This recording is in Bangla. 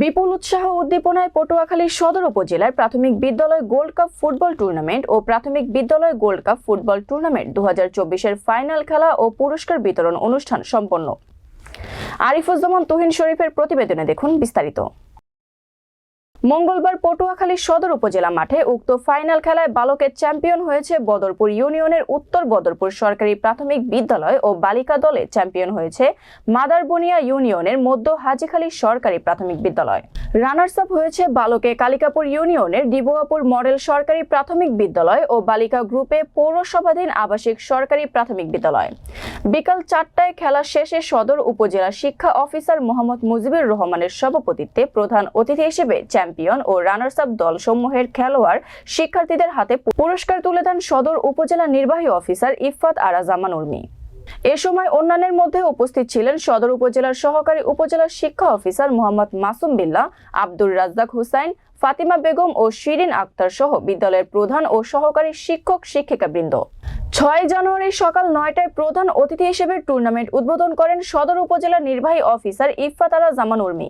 বিপুল উৎসাহ উদ্দীপনায় পটুয়াখালীর সদর উপজেলার প্রাথমিক বিদ্যালয় গোল্ড কাপ ফুটবল টুর্নামেন্ট ও প্রাথমিক বিদ্যালয় গোল্ড কাপ ফুটবল টুর্নামেন্ট দু এর ফাইনাল খেলা ও পুরস্কার বিতরণ অনুষ্ঠান সম্পন্ন। আরিফুজ্জামান তুহিন শরীফের প্রতিবেদনে দেখুন বিস্তারিত। মঙ্গলবার পটুয়াখালী সদর উপজেলা মাঠে উক্ত ফাইনাল খেলায় বালকের চ্যাম্পিয়ন হয়েছে বদরপুর ইউনিয়নের উত্তর বদরপুর সরকারি প্রাথমিক বিদ্যালয় ও বালিকা দলে চ্যাম্পিয়ন হয়েছে মাদারবনিয়া ইউনিয়নের মধ্য হাজিখালী সরকারি প্রাথমিক বিদ্যালয়। রানার্স আপ হয়েছে বালকে কালিকাপুর ইউনিয়নের ডিবুয়াপুর মডেল সরকারি প্রাথমিক বিদ্যালয় ও বালিকা গ্রুপে পৌরসভাধীন আবাসিক সরকারি প্রাথমিক বিদ্যালয়। বিকাল চারটায় খেলা শেষে সদর উপজেলা শিক্ষা অফিসার মোহাম্মদ মুজিবুর রহমানের সভাপতিত্বে প্রধান অতিথি হিসেবে চ্যাম্পিয়ন ও রানার্স আপ দলসমূহের খেলোয়াড় শিক্ষার্থীদের হাতে পুরস্কার তুলে দেন সদর উপজেলা নির্বাহী অফিসার ইফাত আরা জামান উর্মি। এ সময় অন্যান্যের মধ্যে উপস্থিত ছিলেন সদর উপজেলার সহকারী উপজেলা শিক্ষা অফিসার মোহাম্মদ মাসুম বিল্লাহ আব্দুর রাজ্জাক হুসাইন, ফাতিমা বেগম ও শিরিন আক্তার সহ বিদ্যালয়ের প্রধান ও সহকারী শিক্ষক শিক্ষিকাবৃন্দ ছয় জানুয়ারি সকাল নয়টায় প্রধান অতিথি হিসেবে টুর্নামেন্ট উদ্বোধন করেন সদর উপজেলা নির্বাহী অফিসার আলা জামান উর্মি।